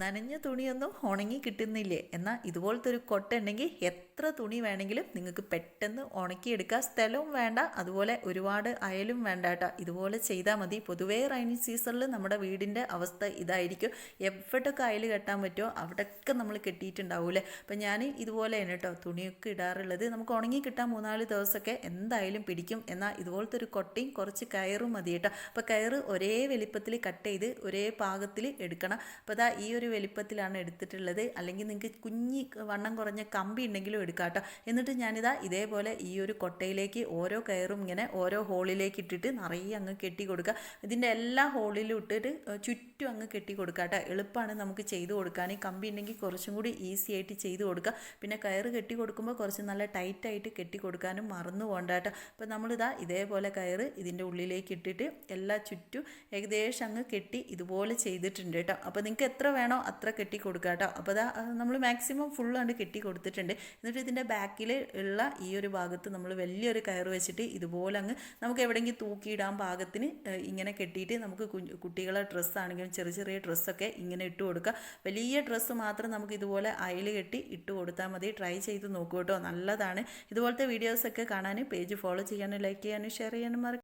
നനഞ്ഞ തുണിയൊന്നും ഉണങ്ങി കിട്ടുന്നില്ലേ? എന്നാൽ ഇതുപോലത്തെ ഒരു കൊട്ട ഉണ്ടെങ്കിൽ എത്ര തുണി വേണമെങ്കിലും നിങ്ങൾക്ക് പെട്ടെന്ന് ഉണക്കിയെടുക്കുക സ്ഥലവും വേണ്ട അതുപോലെ ഒരുപാട് അയലും വേണ്ട കേട്ടോ. ഇതുപോലെ ചെയ്താൽ മതി. പൊതുവേ റൈനി സീസണിൽ നമ്മുടെ വീടിന്റെ അവസ്ഥ ഇതായിരിക്കും. എവിടെയൊക്കെ അയൽ കെട്ടാൻ പറ്റുമോ അവിടെയൊക്കെ നമ്മൾ കെട്ടിയിട്ടുണ്ടാവൂലേ അപ്പം ഞാൻ ഇതുപോലെയാണ് കേട്ടോ തുണിയൊക്കെ ഇടാറുള്ളത്. നമുക്ക് ഉണങ്ങി കിട്ടാൻ മൂന്നാൽ ദിവസമൊക്കെ എന്തായാലും പിടിക്കും. എന്നാൽ ഇതുപോലത്തെ ഒരു കൊട്ടയും കുറച്ച് കയറും മതി കേട്ടോ. അപ്പോൾ കയറ് ഒരേ വലിപ്പത്തിൽ കട്ട് ചെയ്ത് ഒരേ പാകത്തിൽ എടുക്കണം. അപ്പോൾ അതാ ഈ വലിപ്പത്തിലാണ് എടുത്തിട്ടുള്ളത്. അല്ലെങ്കിൽ നിങ്ങൾക്ക് കുഞ്ഞി വണ്ണം കുറഞ്ഞ കമ്പി ഉണ്ടെങ്കിലും എടുക്കാം കേട്ടോ. എന്നിട്ട് ഞാനിതാ ഇതേപോലെ ഈ ഒരു കൊട്ടയിലേക്ക് ഓരോ കയറും ഇങ്ങനെ ഓരോ ഹോളിലേക്ക് ഇട്ടിട്ട് നിറയെ അങ്ങ് കെട്ടി കൊടുക്കുക. ഇതിന്റെ എല്ലാ ഹോളിലും ഇട്ടിട്ട് ചുറ്റും അങ്ങ് കെട്ടി കൊടുക്കുക കേട്ടോ. എളുപ്പമാണ് നമുക്ക് ചെയ്ത് കൊടുക്കാൻ. ഈ കമ്പി ഉണ്ടെങ്കിൽ കുറച്ചും കൂടി ഈസി ആയിട്ട് ചെയ്ത് കൊടുക്കുക പിന്നെ കയറ് കെട്ടി കൊടുക്കുമ്പോൾ കുറച്ച് നല്ല ടൈറ്റായിട്ട് കെട്ടി കൊടുക്കാനും മറന്നു പോകണ്ട കേട്ടോ. അപ്പോൾ നമ്മളിതാ ഇതേപോലെ കയറ് ഇതിന്റെ ഉള്ളിലേക്ക് ഇട്ടിട്ട് എല്ലാ ചുറ്റും ഏകദേശം അങ്ങ് കെട്ടി ഇതുപോലെ ചെയ്തിട്ടുണ്ട് കേട്ടോ. അപ്പോൾ നിങ്ങൾക്ക് എത്ര വേണോ അത്ര കെട്ടി കൊടുക്കുക കേട്ടോ അപ്പോൾ അതാ നമ്മൾ മാക്സിമം ഫുൾ കണ്ട് കെട്ടി കൊടുത്തിട്ടുണ്ട് എന്നിട്ട് ഇതിന്റെ ബാക്കിൽ ഉള്ള ഈ ഒരു ഭാഗത്ത് നമ്മൾ വലിയൊരു കയർ വെച്ചിട്ട് ഇതുപോലെ അങ്ങ് നമുക്ക് എവിടെയെങ്കിലും തൂക്കിയിടാൻ പാകത്തിന് ഇങ്ങനെ കെട്ടിയിട്ട് നമുക്ക് കുട്ടികളെ ഡ്രസ്സാണെങ്കിലും ചെറിയ ചെറിയ ഡ്രസ്സൊക്കെ ഇങ്ങനെ ഇട്ട് കൊടുക്കുക വലിയ ഡ്രസ്സ് മാത്രം നമുക്ക് ഇതുപോലെ അയൽ കെട്ടി ഇട്ട് കൊടുത്താൽ മതി. ട്രൈ ചെയ്ത് നോക്കൂ കേട്ടോ. നല്ലതാണ്. ഇതുപോലത്തെ വീഡിയോസൊക്കെ കാണാൻ പേജ് ഫോളോ ചെയ്യാനും ലൈക്ക് ചെയ്യാനും ഷെയർ ചെയ്യാനും മറക്കും